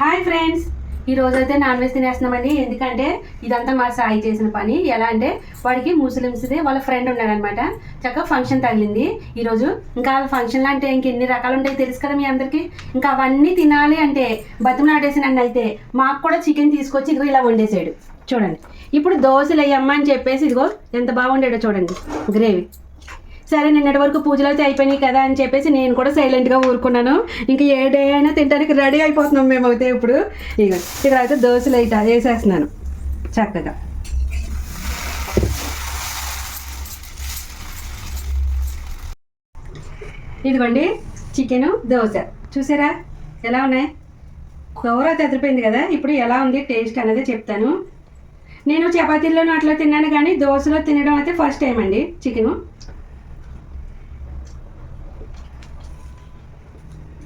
Hi friends. ఈ రోజు అయితే నాన్ వెజ్ తినేస్తున్నామండి. ఎందుకంటే ఇదంతా మా సాయి చేసిన పని. ఎలా అంటే వాడికి ముస్లిమ్స్ది వాళ్ళ ఫ్రెండ్ ఉన్నాడనమాట. చక్కగా ఫంక్షన్ తగిలింది. ఈరోజు ఇంకా వాళ్ళ ఫంక్షన్లు అంటే ఇంక ఎన్ని రకాలు ఉంటాయి తెలుసు కదా మీ అందరికీ. ఇంకా అవన్నీ తినాలి అంటే బతిమలాడేసి నన్ను అయితే మాకు కూడా చికెన్ తీసుకొచ్చి ఇదిగో ఇలా వండేసాడు. చూడండి. ఇప్పుడు దోశలు వేయమ్మా అని చెప్పేసి ఇదిగో ఎంత బాగుండేడో చూడండి. గ్రేవీ. సరే నిన్నటి వరకు పూజలు అయితే అయిపోయినాయి కదా అని చెప్పేసి నేను కూడా సైలెంట్గా ఊరుకున్నాను. ఇంకా ఏ డే అయినా తినడానికి రెడీ అయిపోతున్నాం మేము అయితే ఇప్పుడు. ఇక ఇక్కడ అయితే దోశలు అయితే వేసేస్తున్నాను. చక్కగా. ఇదిగోండి చికెను దోశ. చూసారా? ఎలా ఉన్నాయి? కూర తెదిరిపోయింది కదా? ఇప్పుడు ఎలా ఉంది టేస్ట్ అనేది చెప్తాను. నేను చపాతీల్లోనూ అట్లా తిన్నాను కానీ దోశలో తినడం అయితే ఫస్ట్ టైం అండి చికెను.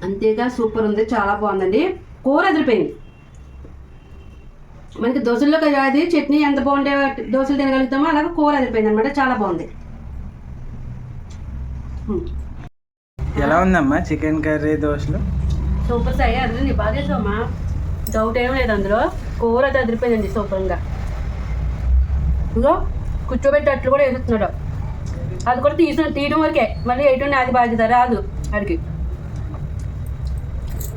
అంతేగా సూపర్ ఉంది చాలా బాగుందండి. కూర అదిరిపోయింది మనకి దోశల్లో అది చట్నీ ఎంత బాగుంటే దోశలు తినగలుగుతామో అలాగే కూర అదిరిపోయింది అనమాట చాలా బాగుంది. ఎలా ఉందమ్మా చికెన్ కర్రీ దోశలు? సూపర్ సాయి అది నీ బాగా చేసావమ్మా. డౌట్ ఏం లేదు అందులో. కూర అది అదిరిపోయిందండి సూపర్గా. ఇంకో కూర్చోబెట్టి అట్లు కూడా వేస్తున్నాడు అది కూడా తీసిన తీయడం వరకే. మళ్ళీ ఎటు అది బాధ్యత రాదు. అడిగి.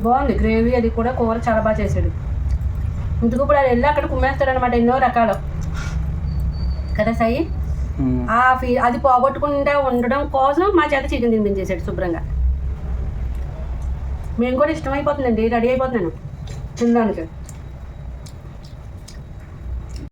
బాగుంది. గ్రేవీ అది కూడా కూర చాలా బాగా చేశాడు. ఇందుకు ఇప్పుడు అది వెళ్ళి అక్కడ కుమ్మేస్తాడు అనమాట ఎన్నో రకాలు. కదా సాయి. ఆ ఫీ అది పోగొట్టకుండా ఉండడం కోసం మా చేత చికెన్ తినిపించేసాడు శుభ్రంగా. మేము కూడా ఇష్టమైపోతుందండి రెడీ అయిపోతున్నాను. తినడానికి.